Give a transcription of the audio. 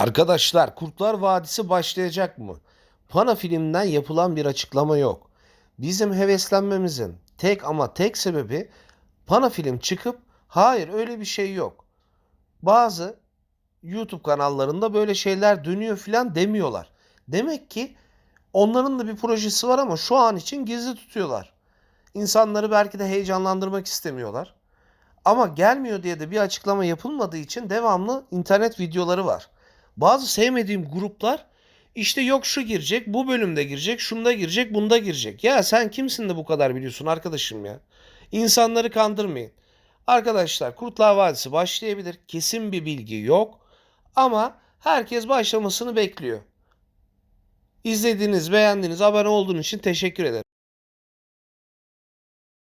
Arkadaşlar Kurtlar Vadisi başlayacak mı? Pana filmden yapılan bir açıklama yok. Bizim heveslenmemizin tek ama tek sebebi Pana film çıkıp hayır öyle bir şey yok. Bazı YouTube kanallarında böyle şeyler dönüyor filan demiyorlar. Demek ki onların da bir projesi var ama şu an için gizli tutuyorlar. İnsanları belki de heyecanlandırmak istemiyorlar. Ama gelmiyor diye de bir açıklama yapılmadığı için devamlı internet videoları var. Bazı sevmediğim gruplar işte yok şu girecek, bu bölümde girecek, şunda girecek, bunda girecek. Ya sen kimsin de bu kadar biliyorsun arkadaşım ya? İnsanları kandırmayın. Arkadaşlar Kurtlar Vadisi başlayabilir. Kesin bir bilgi yok. Ama herkes başlamasını bekliyor. İzlediğiniz, beğendiğiniz, abone olduğunuz için teşekkür ederim.